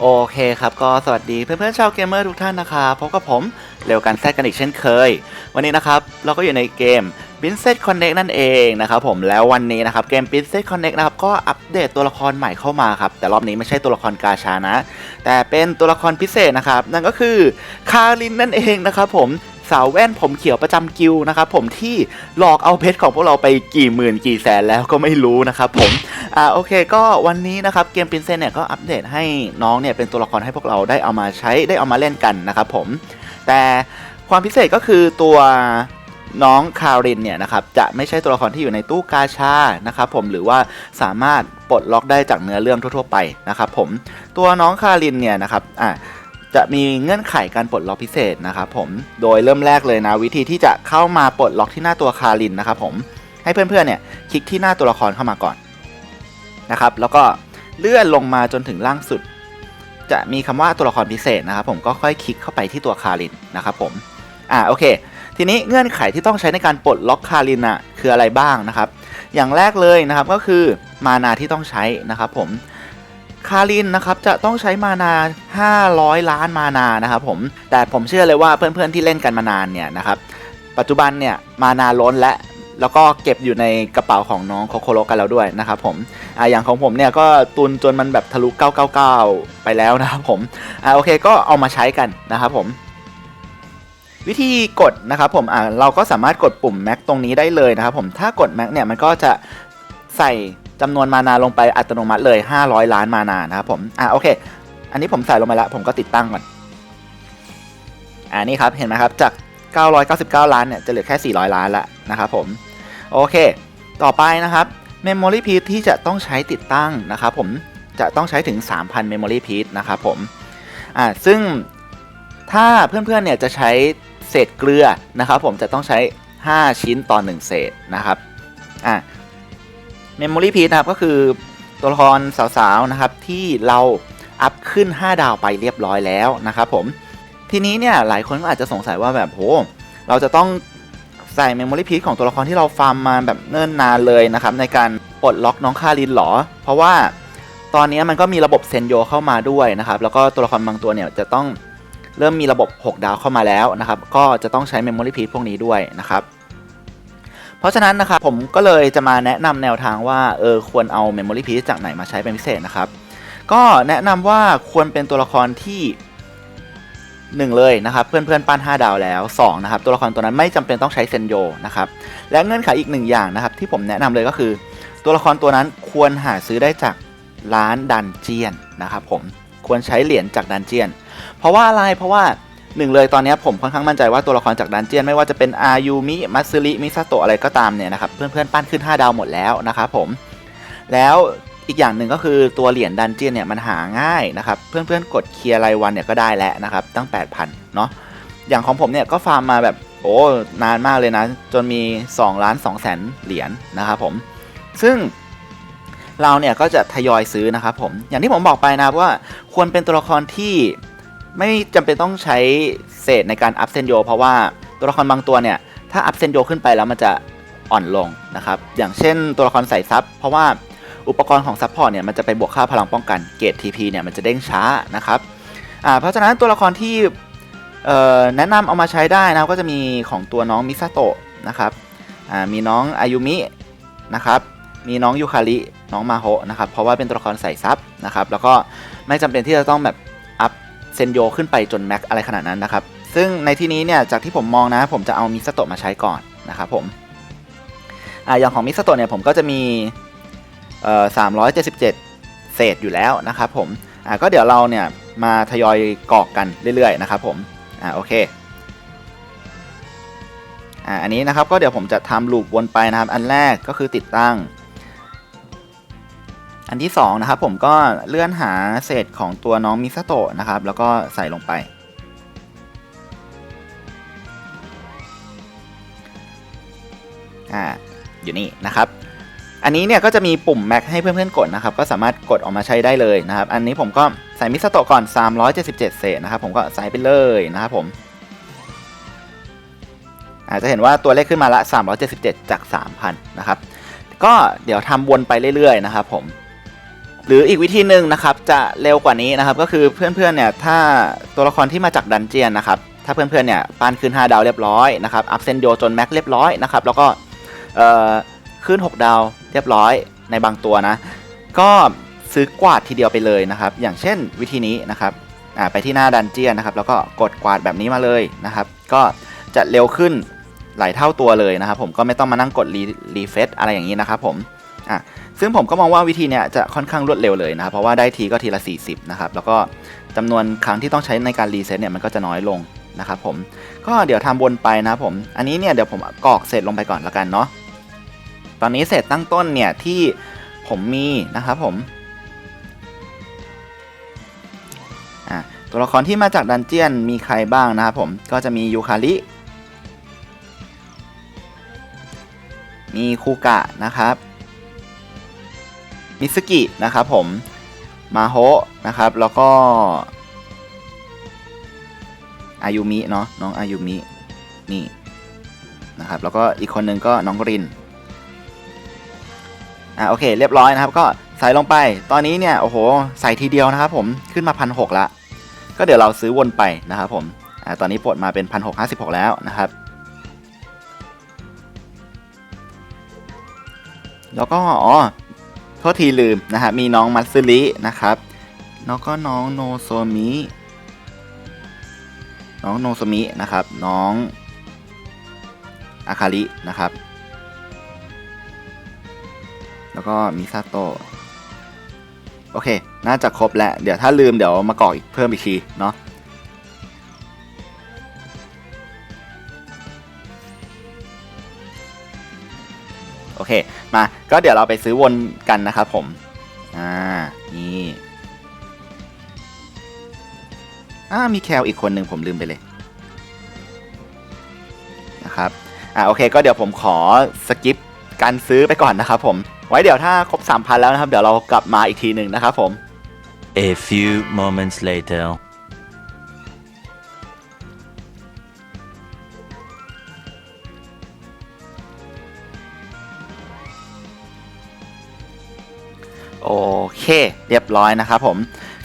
โอเคครับ ก็สวัสดีเพื่อนๆชาวเกมเมอร์ทุกท่านนะครับพบกับผมเร็วกันแซดกันอีกเช่นเคย วันนี้นะครับ เราก็อยู่ในเกม b i n s e t Connect นั่นเองนะครับผมแล้ววันนี้นะครับ เกม b i n s e t Connect นะครับ ก็อัปเดตตัวละครใหม่เข้ามาครับ แต่รอบนี้ไม่ใช่ตัวละครกาชานะ แต่เป็นตัวละครพิเศษนะครับ นั่นก็คือคารินนั่นเองนะครับผม สาวแว่นผมเขียวประจำกิลนะครับผมที่หลอกเอาเพชรของพวกเราไปกี่หมื่นกี่แสนแล้วก็ไม่รู้นะครับผมอ่าโอเค ก็วันนี้นะครับเกมปรินเซนเนี่ยก็อัปเดตให้น้องเนี่ยเป็นตัวละครให้พวกเราได้เอามาใช้ได้เอามาเล่นกันนะครับผมแต่ความพิเศษก็คือตัวน้องคารินเนี่ยนะครับจะไม่ใช่ตัวละครที่อยู่ในตู้กาชานะครับผมหรือว่าสามารถปลดล็อกได้จากเนื้อเรื่องทั่ว ๆ ไปนะครับผมตัวน้องคารินเนี่ยนะครับอ่า จะมีเงื่อนไขการปลดล็อกพิเศษนะครับผม โดยเริ่มแรกเลยนะ วิธีที่จะเข้ามาปลดล็อกที่หน้าตัวคารินนะครับผม ให้เพื่อนๆเนี่ยคลิกที่หน้าตัวละครเข้ามาก่อนนะครับ แล้วก็เลื่อนลงมาจนถึงล่างสุด จะมีคำว่าตัวละครพิเศษนะครับผม ก็ค่อยคลิกเข้าไปที่ตัวคารินนะครับผม อ่าโอเค ทีนี้เงื่อนไขที่ต้องใช้ในการปลดล็อกคารินอะคืออะไรบ้างนะครับ อย่างแรกเลยนะครับก็คือมานาที่ต้องใช้นะครับผม คารินนะครับจะต้องใช้มานา 500 ล้านมานานะครับผม แต่ผมเชื่อเลยว่าเพื่อนๆที่เล่นกันมานานเนี่ยนะครับ ปัจจุบันเนี่ยมานาล้นและแล้วก็เก็บอยู่ในกระเป๋าของน้องโคโคโรกันแล้วด้วยนะครับผมอ่าอย่างของผมเนี่ยก็ตุนจนมันแบบทะลุ 999 ไปแล้วนะครับผมอ่าโอเคก็เอามาใช้กันนะครับผม วิธีกดนะครับผมอ่าเราก็สามารถกดปุ่มแม็กตรงนี้ได้เลยนะครับผมถ้ากดแม็กเนี่ยมันก็จะใส่ จำนวนมานาลงไปอัตโนมัติเลย 500 ล้านมานานะครับผมอ่าโอเค อันนี้ผมใส่ลงไปแล้วผมก็ติดตั้งก่อนอ่านี่ครับเห็นไหมครับจาก 999 ล้านเนี่ยจะเหลือแค่ 400 ล้านละนะครับผมโอเค ต่อไปนะครับ Memory p i e c ที่จะต้องใช้ติดตั้งนะครับผมจะต้องใช้ถึง 3,000 Memory p i e c นะครับผมอ่าซึ่งถ้าเพื่อนๆเนี่ยจะใช้เศษเกลือนะครับผมจะต้องใช้ 5 ชิ้นต่อ 1 เศษนะครับอ่า Memory Piece นะครับก็คือตัวละครสาวๆนะครับที่เราอัพขึ้น 5 ดาวไปเรียบร้อยแล้วนะครับผมทีนี้เนี่ยหลายคนก็อาจจะสงสัยว่าแบบโหเราจะต้องใส่ Memory Piece ของตัวละครที่เราฟาร์มมาแบบเนิ่นนานเลยนะครับในการปลดล็อกน้องคารินหรอ เพราะว่าตอนนี้มันก็มีระบบเซนโยเข้ามาด้วยนะครับแล้วก็ตัวละครบางตัวเนี่ยจะต้องเริ่มมีระบบ 6 ดาวเข้ามาแล้วนะครับก็จะต้องใช้ Memory Piece พวกนี้ด้วยนะครับ เพราะฉะนั้นนะครับผมก็เลยจะมาแนะนำแนวทางว่าเออควรเอา Memory Piece จากไหนมาใช้เป็นพิเศษนะครับ ก็แนะนำว่าควรเป็นตัวละครที่ 1 เลยนะครับ เพื่อนๆปั้น 5 ดาวแล้ว2นะครับตัวละครตัวนั้นไม่จำเป็นต้องใช้เซนโยนะครับและเงื่อนไขอีกหนึ่งอย่างนะครับที่ผมแนะนำเลยก็คือ ตัวละครตัวนั้นควรหาซื้อได้จากร้านดันเจียนนะครับผมควรใช้เหรียญจากดันเจียน เพราะว่าอะไรเพราะว่า หนึ่งเลยตอนนี้ผมค่อนข้างมั่นใจว่าตัวละครจากดันเจียนไม่ว่าจะเป็นอายุมิมัตสึริมิซาโตะอะไรก็ตามเนี่ยนะครับเพื่อนๆปั้นขึ้น 5 ดาวหมดแล้วนะครับผมแล้วอีกอย่างหนึ่งก็คือตัวเหรียญดันเจียนเนี่ยมันหาง่ายนะครับเพื่อนๆกดเคลียร์รายวันเนี่ยก็ได้แล้วนะครับตั้ง 8,000เนาะอย่างของผมเนี่ยก็ฟาร์มมาแบบโอ้นานมากเลยนะ จนมี2ล้าน2แสนเหรียญนะครับผมซึ่งเราเนี่ยก็จะทยอยซื้อนะครับผมอย่างที่ผมบอกไปนะว่าควรเป็นตัวละครที่ ไม่จำเป็นต้องใช้เศษในการอัพเซนโยเพราะว่าตัวละครบางตัวเนี่ยถ้าอัพเซนโยขึ้นไปแล้วมันจะอ่อนลงนะครับอย่างเช่นตัวละครใส่ซับเพราะว่าอุปกรณ์ของซับพอร์ตเนี่ยมันจะไปบวกค่าพลังป้องกันเกรด TP เนี่ยมันจะเด้งช้านะครับอ่าเพราะฉะนั้นตัวละครที่แนะนำเอามาใช้ได้นะก็จะมีของตัวน้องมิซาโตะนะครับอ่ามีน้องอายุมินะครับมีน้องยูคาริน้องมาโฮะนะครับเพราะว่าเป็นตัวละครใส่ซับนะครับแล้วก็ไม่จำเป็นที่จะต้องแบบ เซนโยขึ้นไปจนแม็กอะไรขนาดนั้นนะครับ ซึ่งในที่นี้เนี่ยจากที่ผมมองนะ ผมจะเอามิสโตะมาใช้ก่อนนะครับผมอ่าอย่างของมิสโตะเนี่ยผมก็จะมีเอ่อ377เศษอยู่แล้วนะครับผมอ่าก็เดี๋ยวเราเนี่ยมาทยอยกรอกกันเรื่อยๆนะครับผมอ่าโอเคอ่าอันนี้นะครับก็เดี๋ยวผมจะทำลูปวนไปนะครับ อันแรกก็คือติดตั้ง อันที่2นะครับผมก็เลื่อนหาเศษของตัวน้องมิซาโตะนะครับ แล้วก็ใส่ลงไป อ่า อยู่นี่นะครับ อันนี้เนี่ยก็จะมีปุ่มแม็กให้เพื่อนๆกดนะครับ ก็สามารถกดออกมาใช้ได้เลยนะครับ อันนี้ผมก็ใส่มิซาโตะก่อน 377 เศษนะครับ ผมก็ใส่ไปเลยนะครับผมอาจจะเห็นว่าตัวเลขขึ้นมาละ 377 จาก 3,000 นะครับ ก็เดี๋ยวทำวนไปเรื่อยๆ นะครับผม หรืออีกวิธีหนึ่งนะครับจะเร็วกว่านี้นะครับก็คือเพื่อนๆเนี่ยถ้าตัวละครที่มาจากดันเจียนนะครับถ้าเพื่อนๆเนี่ยปานขึ้น 5 ดาวเรียบร้อยนะครับอัพเซนโยจนแม็กเรียบร้อยนะครับแล้วก็เอ่อขึ้น 6 ดาวเรียบร้อยในบางตัวนะ ก็ซื้อกวาดทีเดียวไปเลยนะครับ อย่างเช่นวิธีนี้นะครับอ่าไปที่หน้าดันเจียนนะครับ แล้วก็กดกวาดแบบนี้มาเลยนะครับ ก็จะเร็วขึ้นหลายเท่าตัวเลยนะครับ ผมก็ไม่ต้องมานั่งกดรีรีเฟซอะไรอย่างนี้นะครับผม อะซึ่งผมก็มองว่าวิธีเนี้ยจะค่อนข้างรวดเร็วเลยนะครับเพราะว่าได้ทีก็ทีละ 40 นะครับ แล้วก็จำนวนครั้งที่ต้องใช้ในการรีเซ็ตเนี่ยมันก็จะน้อยลงนะครับผมก็เดี๋ยวทำวนไปนะครับผม อันนี้เนี่ยเดี๋ยวผมกรอกเสร็จลงไปก่อนละกันเนาะตอนนี้เสร็จตั้งต้นเนี่ยที่ผมมีนะครับผมตัวละครที่มาจากดันเจียนมีใครบ้างนะครับผมก็จะมียูคาริมีคูกะนะครับ มิสกินะครับผมมาโฮนะครับแล้วก็อายุมิเนาะน้องอายุมินี่นะครับแล้วก็อีกคนนึงก็น้องรินอะโอเคเรียบร้อยนะครับ ก็ใส่ลงไป ตอนนี้เนี่ยโอ้โหใส่ทีเดียวนะครับผมขึ้นมาพันหกละก็เดี๋ยวเราซื้อวนไปนะครับผมอ่าตอนนี้ปลดมาเป็น1656แล้วนะครับ แล้วก็อ๋อ ทษทีลืมนะฮะมีน้องมัตสึรินะครับแล้วก็น้องโนโซมิน้องโนโซมินะครับ น้องอาคารินะครับ แล้วก็มิซาโตะโอเค น่าจะครบแล้ว เดี๋ยวถ้าลืมเดี๋ยวมากรอกอีกเพิ่มอีกทีเนาะ เค มา ก็เดี๋ยวเราไปซื้อวนกันนะครับผม อ่า นี่ อ่า มีแคลอีกคนหนึ่งผมลืมไปเลย นะครับ อ่า โอเค ก็เดี๋ยวผมขอสกิปการซื้อไปก่อนนะครับผม ไว้เดี๋ยวถ้าครบ 3,000 แล้วนะครับ เดี๋ยวเรากลับมาอีกทีหนึ่งนะครับผม A few moments later. เคเรียบร้อยนะครับผม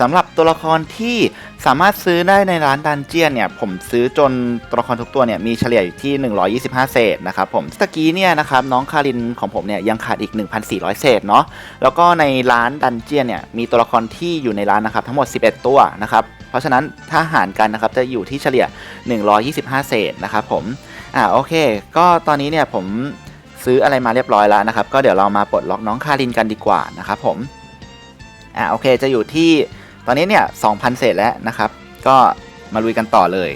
สำหรับตัวละครที่สามารถซื้อได้ในร้านดันเจียนเนี่ยผมซื้อจนตัวละครทุกตัวเนี่ยมีเฉลี่ยอยู่ที่ 125 เศษนะครับผมตะกี้เนี่ยนะครับน้องคารินของผมเนี่ยยังขาดอีก 1,400 เศษเนาะแล้วก็ในร้านดันเจียนเนี่ยมีตัวละครที่อยู่ในร้านนะครับทั้งหมด 11 ตัวนะครับเพราะฉะนั้นถ้าหารกันนะครับจะอยู่ที่เฉลี่ย 125 เศษนะครับผมอ่าโอเค ก็ตอนนี้เนี่ยผมซื้ออะไรมาเรียบร้อยแล้วนะครับก็เดี๋ยวเรามาปลดล็อกน้องคารินกันดีกว่านะครับผม อ่าโอเคจะอยู่ที่ตอนนี้เนี่ย2,000 เศษแล้วนะครับ ก็มาลุยกันต่อเลย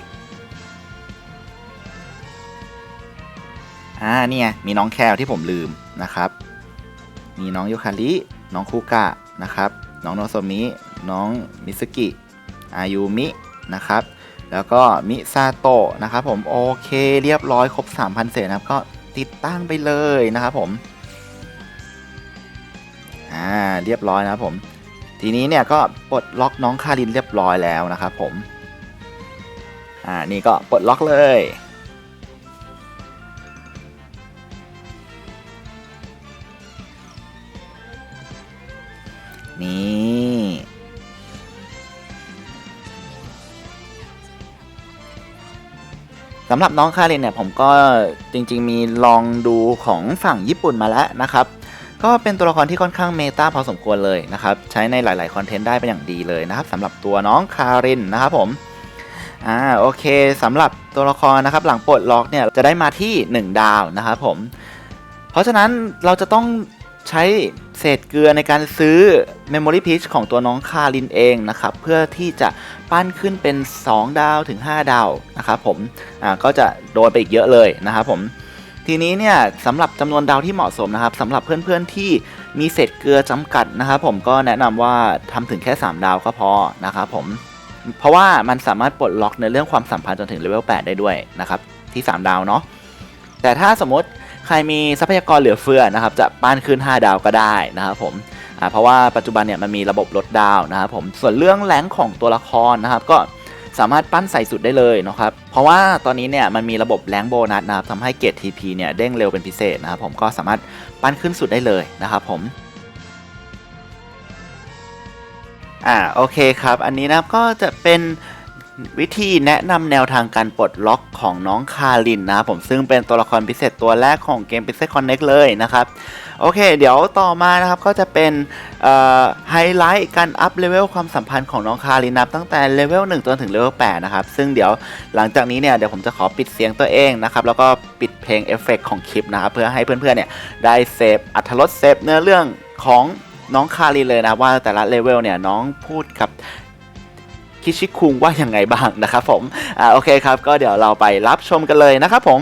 อ่าเนี่ยมีน้องแคลที่ผมลืมนะครับ มีน้องยูคาริน้องคูกะนะครับ น้องโนโซมิน้องมิสกิอายุมินะครับ แล้วก็มิซาโตะนะครับผมโอเคเรียบร้อยครบ 3,000 เศษนะครับ ก็ติดตั้งไปเลยนะครับผมอ่าเรียบร้อยนะครับผม ทีนี้เนี่ยก็ปลดล็อกน้องคารินเรียบร้อยแล้วนะครับผม อ่านี่ก็ปลดล็อกเลย นี่สำหรับน้องคารินเนี่ยผมก็จริงๆมีลองดูของฝั่งญี่ปุ่นมาแล้วนะครับ ก็เป็นตัวละครที่ค่อนข้างเมตาพอสมควรเลยนะครับ ใช้ในหลาย ๆ คอนเทนต์ได้เป็นอย่างดีเลยนะครับสำหรับตัวน้องคารินนะครับผมอ่าโอเคสำหรับตัวละครนะครับหลังปลดล็อกเนี่ยจะได้มาที่ 1 ดาวนะครับผม เพราะฉะนั้นเราจะต้องใช้เศษเกลือในการซื้อ Memory Piece ของตัวน้องคารินเองนะครับ เพื่อที่จะปั้นขึ้นเป็น 2 ดาวถึง 5 ดาวนะครับผมอ่าก็จะโดนไปอีกเยอะเลยนะครับผม ทีนี้เนี่ยสำหรับจำนวนดาวที่เหมาะสมนะครับสำหรับเพื่อนๆที่มีเศษเกลือจำกัดนะครับผมก็แนะนำว่าทำถึงแค่ 3 ดาวก็พอนะครับผมเพราะว่ามันสามารถปลดล็อกในเรื่องความสัมพันธ์จนถึงเลเวล8ได้ด้วยนะครับที่ 3 ดาวเนาะแต่ถ้าสมมติใครมีทรัพยากรเหลือเฟือนะครับจะปั้นขึ้น 5 ดาวก็ได้นะครับผมเพราะว่าปัจจุบันเนี่ยมันมีระบบลดดาวนะครับผมส่วนเรื่องแรงของตัวละครนะครับก็ สามารถปั้นใส่สุดได้เลยนะครับ เพราะว่าตอนนี้เนี่ยมันมีระบบแรงโบนัสนะครับทำให้เกรด TP เนี่ยเด้งเร็วเป็นพิเศษนะครับผมก็สามารถปั้นขึ้นสุดได้เลยนะครับผมอ่าโอเคครับ อันนี้นะครับก็จะเป็นวิธีแนะนำแนวทางการปลดล็อกของน้องคารินนะครับผมซึ่งเป็นตัวละครพิเศษตัวแรกของเกม p i x e l Connect เลยนะครับ โอเค เดี๋ยวต่อมานะครับก็จะเป็น ไฮไลท์การอัพเลเวลความสัมพันธ์ของน้องคารินับตั้งแต่เลเวล1จนถึงเลเวล8นะครับ ซึ่งเดี๋ยวหลังจากนี้เนี่ยเดี๋ยวผมจะขอปิดเสียงตัวเองนะครับ แล้วก็ปิดเพลงเอฟเฟกของคลิปนะครับ เพื่อให้เพื่อนๆเนี่ยได้เซฟอัธรสเซฟเนื้อเรื่องของน้องคารินเลยนะว่าแต่ละเลเวลเนี่ยน้องพูดกับคิชิคุงว่ายังไงบ้างนะครับผมอ่าโอเคครับก็เดี๋ยวเราไปรับชมกันเลยนะครับผม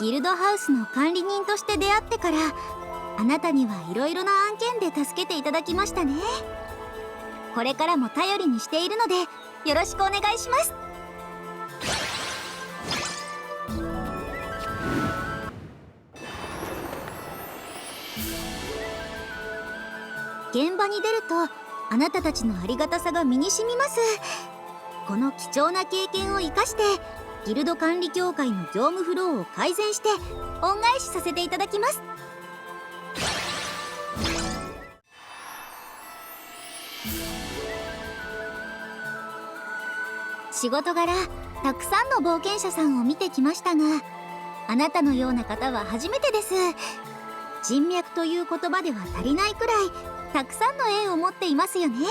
ギルドハウスの管理人として出会ってからあなたにはいろいろな案件で助けていただきましたね。これからも頼りにしているのでよろしくお願いします。現場に出るとあなたたちのありがたさが身に染みます。この貴重な経験を生かしてギルド管理協会の業務フローを改善して恩返しさせていただきます。仕事柄たくさんの冒険者さんを見てきましたがあなたのような方は初めてです。人脈という言葉では足りないくらいたくさんの縁を持っていますよね。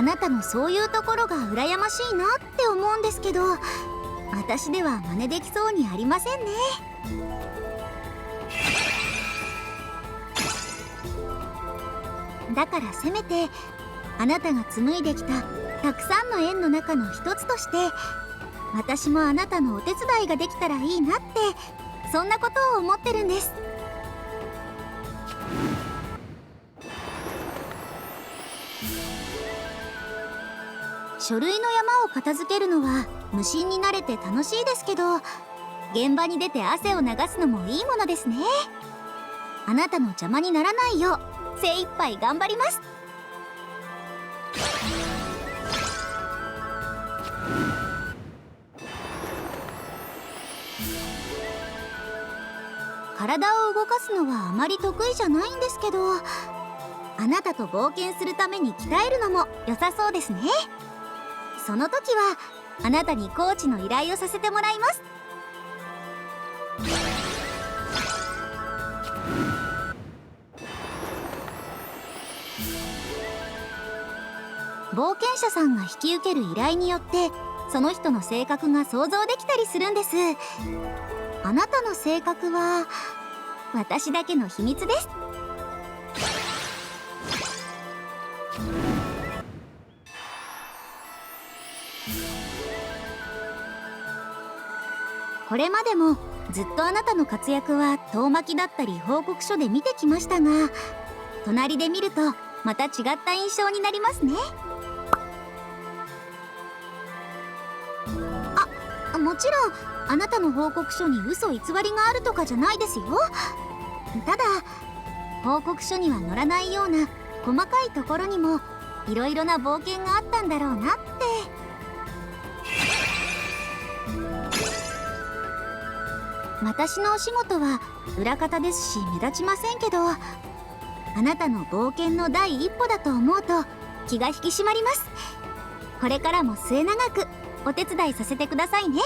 あなたのそういうところが羨ましいなって思うんですけど私では真似できそうにありませんね。だからせめてあなたが紡いできたたくさんの縁の中の一つとして私もあなたのお手伝いができたらいいなってそんなことを思ってるんです。書類の山を片付けるのは無心になれて楽しいですけど現場に出て汗を流すのもいいものですね。あなたの邪魔にならないよう精一杯頑張ります。体を動かすのはあまり得意じゃないんですけどあなたと冒険するために鍛えるのも良さそうですね。その時はあなたにコーチの依頼をさせてもらいます。冒険者さんが引き受ける依頼によってその人の性格が想像できたりするんです。あなたの性格は私だけの秘密です。これまでもずっとあなたの活躍は遠巻きだったり報告書で見てきましたが隣で見るとまた違った印象になりますね。あもちろんあなたの報告書に嘘偽りがあるとかじゃないですよ。ただ報告書には載らないような細かいところにもいろいろな冒険があったんだろうなって。私のお仕事は裏方ですし目立ちませんけどあなたの冒険の第一歩だと思うと気が引き締まりますこれからも末永くお手伝いさせてくださいね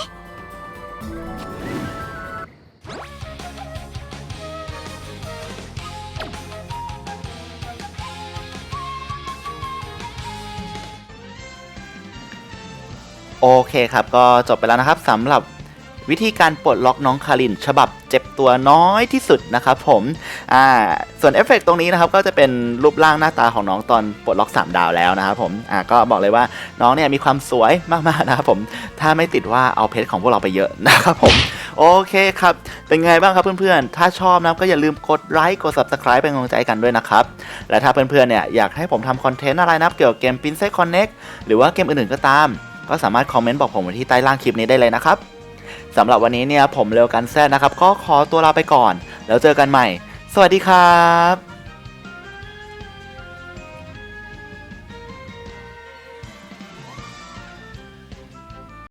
โอเคครับก็จบไปแล้วนะครับสำหรับ วิธีการปลดล็อกน้องคารินฉบับเจ็บตัวน้อยที่สุดนะครับผมอ่าส่วนเอฟเฟกต์ตรงนี้นะครับก็จะเป็นรูปร่างหน้าตาของน้องตอนปลดล็อก 3 ดาวแล้วนะครับผมอ่าก็บอกเลยว่าน้องเนี่ยมีความสวยมากๆนะครับผมถ้าไม่ติดว่าเอาเพชรของพวกเราไปเยอะนะครับผมโอเคครับ เป็นไงบ้างครับเพื่อนๆ ถ้าชอบนะก็อย่าลืมกดไลค์กด subscribe เป็นกำลังใจกันด้วยนะครับ และถ้าเพื่อนๆเนี่ยอยากให้ผมทำคอนเทนต์อะไรนับเกี่ยวกับเกม Princess Connect หรือว่าเกมอื่นๆก็ตาม ก็สามารถคอมเมนต์บอกผมไว้ที่ใต้ล่างคลิปนี้ได้เลยนะครับ สำหรับวันนี้เนี่ยผมเร็วกันแซดนะครับ ก็ขอตัวลาไปก่อน แล้วเจอกันใหม่ สวัสดีครับ